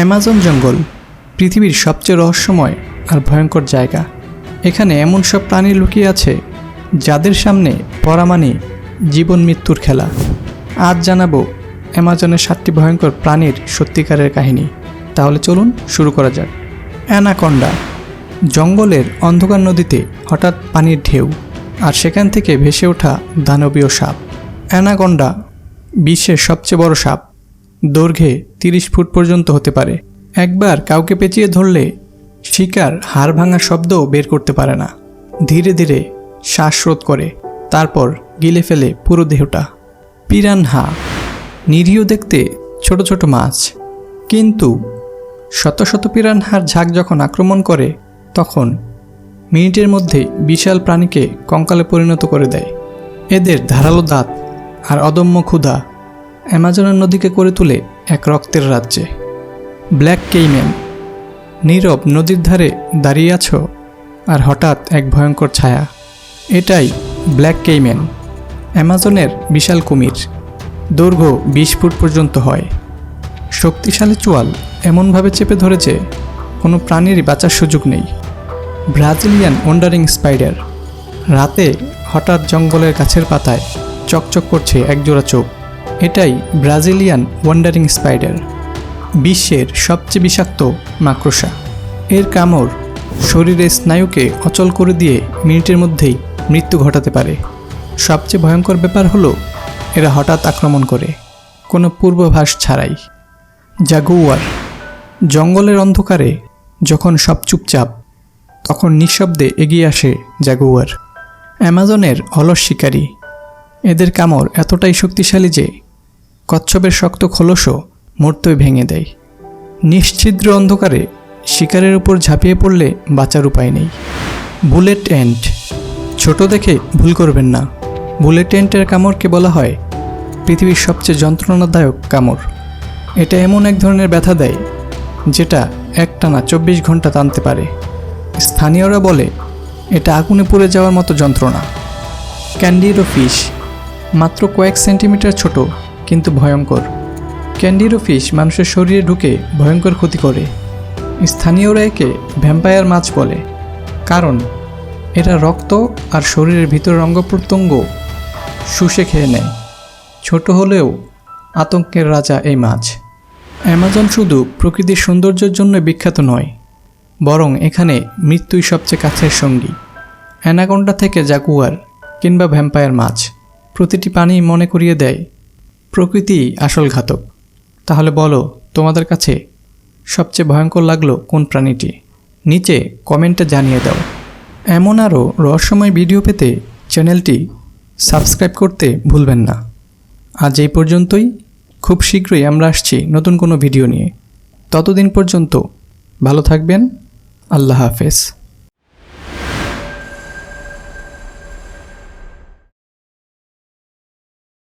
Amazon জঙ্গল, পৃথিবীর সবচেয়ে রহস্যময় আর ভয়ঙ্কর জায়গা। এখানে এমন সব প্রাণী লুকিয়ে আছে, যাদের সামনে পড়া মানে জীবন মৃত্যুর খেলা। আজ জানাব অ্যামাজনের সাতটি ভয়ঙ্কর প্রাণীর সত্যিকারের কাহিনী। তাহলে চলুন শুরু করা যাক। অ্যানাকন্ডা, জঙ্গলের অন্ধকার নদীতে হঠাৎ পানির ঢেউ আর সেখান থেকে ভেসে ওঠা দানবীয় সাপ। অ্যানাকন্ডা বিশ্বের সবচেয়ে বড় সাপ। দৈর্ঘ্যে তিরিশ ফুট পর্যন্ত হতে পারে। একবার কাউকে পেঁচিয়ে ধরলে শিকার হাড় ভাঙা শব্দও বের করতে পারে না। ধীরে ধীরে শ্বাসরোধ করে, তারপর গিলে ফেলে পুরো দেহটা। পিরানহা নিরীহ দেখতে ছোট ছোট মাছ। কিন্তু শত শত পিরানহার ঝাঁক যখন আক্রমণ করে, তখন মিনিটের মধ্যে বিশাল প্রাণীকে কঙ্কালে পরিণত করে দেয়। এদের ধারালো দাঁত আর অদম্য ক্ষুধা অ্যামাজনের নদীকে করে তুলে এক রক্তের রাজ্যে। ব্ল্যাক কেইম্যান, নীরব নদীর ধারে দাঁড়িয়ে আছো আর হঠাৎ এক ভয়ঙ্কর ছায়া। এটাই ব্ল্যাক কেইম্যান, অ্যামাজনের বিশাল কুমির। দৈর্ঘ্য বিশ ফুট পর্যন্ত হয়। শক্তিশালী চোয়াল এমনভাবে চেপে ধরেছে, কোনো প্রাণীরই বাঁচার সুযোগ নেই। ব্রাজিলিয়ান ওন্ডারিং স্পাইডার, রাতে হঠাৎ জঙ্গলের গাছের পাতায় চকচক করছে একজোড়া চোখ। এটাই ব্রাজিলিয়ান ওয়ান্ডারিং স্পাইডার, বিশ্বের সবচেয়ে বিষাক্ত মাকড়সা। এর কামড় শরীরের স্নায়ুকে অচল করে দিয়ে মিনিটের মধ্যেই মৃত্যু ঘটাতে পারে। সবচেয়ে ভয়ঙ্কর ব্যাপার হলো, এরা হঠাৎ আক্রমণ করে, কোনো পূর্বাভাস ছাড়াই। জাগুয়ার জঙ্গলের অন্ধকারে যখন সব চুপচাপ, তখন নিঃশব্দে এগিয়ে আসে জাগুয়ার। অ্যামাজনের অলস শিকারী। এদের কামড় এতটাই শক্তিশালী যে কচ্ছপের শক্ত খোলসও মূর্তই ভেঙে দেয়। নিশ্ছিদ্র অন্ধকারে শিকারের উপর ঝাঁপিয়ে পড়লে বাঁচার উপায় নেই। Bullet ant. ছোট দেখে ভুল করবেন না। বুলেট এন্টের কামড়কে বলা হয় পৃথিবীর সবচেয়ে যন্ত্রণাদায়ক কামড়। এটা এমন এক ধরনের ব্যথা দেয় যেটা একটানা চব্বিশ ঘণ্টা টানতে পারে। স্থানীয়রা বলে এটা আগুনে পুড়ে যাওয়ার মতো যন্ত্রণা। ক্যান্ডিরো ফিশ মাত্র কয়েক সেন্টিমিটার ছোট কিন্তু ভয়ঙ্কর। ক্যান্ডিরো ফিশ মানুষের শরীরে ঢুকে ভয়ঙ্কর ক্ষতি করে। স্থানীয়রা একে ভ্যাম্পায়ার মাছ বলে। কারণ, এরা রক্ত আর শরীরের ভিতরের অঙ্গ প্রত্যঙ্গ শুষে খেয়ে নেয়। ছোট হলেও আতঙ্কের রাজা এই মাছ। অ্যামাজন শুধু প্রকৃতির সৌন্দর্যের জন্য বিখ্যাত নয়, বরং এখানে মৃত্যুই সবচেয়ে কাছের সঙ্গী। অ্যানাকোন্ডা থেকে জাকুয়ার কিংবা ভ্যাম্পায়ার মাছ প্রতিটি প্রাণী মনে করিয়ে দেয় প্রকৃতি আসল ঘাতক। তাহলে বলো, তোমাদের কাছে সবচেয়ে ভয়ঙ্কর লাগল কোন প্রাণীটি? নিচে কমেন্টে জানিয়ে দাও। এমন আরও রহস্যময় ভিডিও পেতে চ্যানেলটি সাবস্ক্রাইব করতে ভুলবেন না। আজ এই পর্যন্তই। খুব শীঘ্রই আমরা আসছি নতুন কোনো ভিডিও নিয়ে। ততদিন পর্যন্ত ভালো থাকবেন। আল্লাহ হাফেজ।